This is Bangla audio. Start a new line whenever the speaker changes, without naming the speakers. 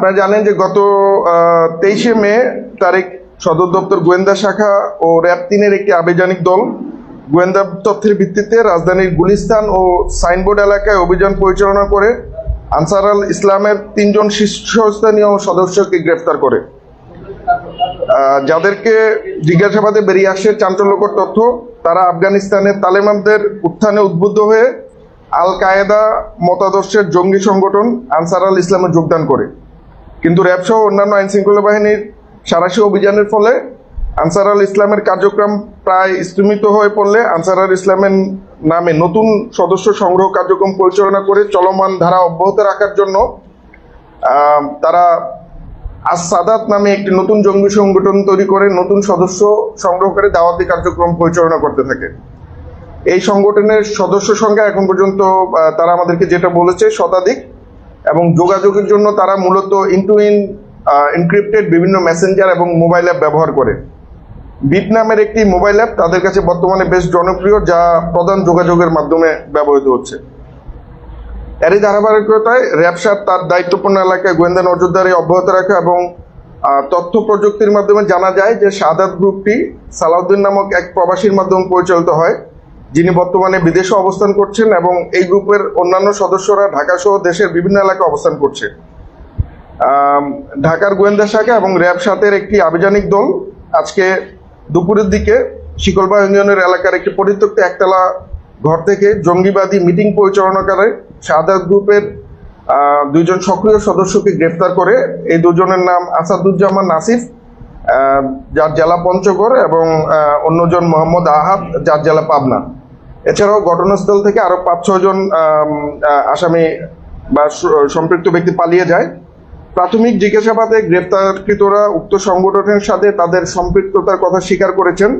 আপনারা জানেন যে গত তেইশে মে তারিখ সদর দপ্তর গোয়েন্দা শাখা ও র্যাব তিনের একটি আবেদনিক দল গোয়েন্দা তথ্যের ভিত্তিতে রাজধানীর গুলিস্তান ও সাইনবোর্ড এলাকায় অভিযান পরিচালনা করে আনসার আল ইসলামের তিনজন শীর্ষস্থানীয় সদস্যকে গ্রেফতার করে। যাদেরকে জিজ্ঞাসাবাদে বেরিয়ে আসে চাঞ্চল্যকর তথ্য, তারা আফগানিস্তানের তালেবানদের উত্থানে উদ্বুদ্ধ হয়ে আল কায়েদা মতাদর্শের জঙ্গি সংগঠন আনসার আল ইসলামে যোগদান করে। কিন্তু র্যাব সহ অন্যান্য আইন শৃঙ্খলা বাহিনীর সারাশি অভিযানের ফলে আনসার আল ইসলামের কার্যক্রম প্রায় স্থমিত হয়ে পড়লে আনসার আল ইসলামের নামে নতুন সদস্য সংগ্রহ কার্যক্রম পরিচালনা করে চলমান ধারা অব্যাহত রাখার জন্য তারা আজ সাদাত নামে একটি নতুন জঙ্গি সংগঠন তৈরি করে নতুন সদস্য সংগ্রহ করে দাওয়াতি কার্যক্রম পরিচালনা করতে থাকে। এই সংগঠনের সদস্য সংখ্যা এখন পর্যন্ত তারা আমাদেরকে যেটা বলেছে শতাধিক এবং যোগাযোগের জন্য তারা মূলত ইনটু ইন এনক্রিপ্টেড বিভিন্ন মেসেঞ্জার এবং মোবাইল অ্যাপ ব্যবহার করে। বিপ নামের একটি মোবাইল অ্যাপ তাদের কাছে বর্তমানে বেশ জনপ্রিয়, যা প্রধান যোগাযোগের মাধ্যমে ব্যবহৃত হচ্ছে। এরই ধারাবাহিকতায় র্যাবসার তার দায়িত্বপূর্ণ এলাকায় গোয়েন্দা নজরদারি অব্যাহত রাখা এবং তথ্য প্রযুক্তির মাধ্যমে জানা যায় যে সাদাত গ্রুপটি সালাউদ্দিন নামক এক প্রবাসীর মাধ্যমে পরিচালিত হয়। যিনি বর্তমানে বিদেশে অবস্থান করছেন এবং এই গ্রুপের অন্যান্য সদস্যরা ঢাকা সহ দেশের বিভিন্ন এলাকায় অবস্থান করছে। ঢাকার গোয়েন্দা শাখা এবং র্যাব সাতের একটি আভিযানিক দল আজকে দুপুরের দিকে শিকলবা ইউনিয়নের এলাকার একটি পরিত্যক্ত একতলা ঘর থেকে জঙ্গিবাদী মিটিং পরিচালনা করে শাহাদাত গ্রুপের আহ, দুইজন সক্রিয় সদস্যকে গ্রেফতার করে এই দুজনের নাম আসাদুজ্জামান নাসিফ যার জেলা পঞ্চগড় এবং অন্যজন মোহাম্মদ আহাদ যার জেলা পাবনা। এছাড়াও ঘটনাস্থল থেকে আরও পাঁচ ছয় জন আসামি বা সম্পৃক্ত ব্যক্তি পালিয়ে যায়। প্রাথমিক জিজ্ঞাসাবাদে গ্রেপ্তারকৃতরা উক্ত সংগঠনের সাথে তাদের সম্পৃক্ততার কথা স্বীকার করেছেন।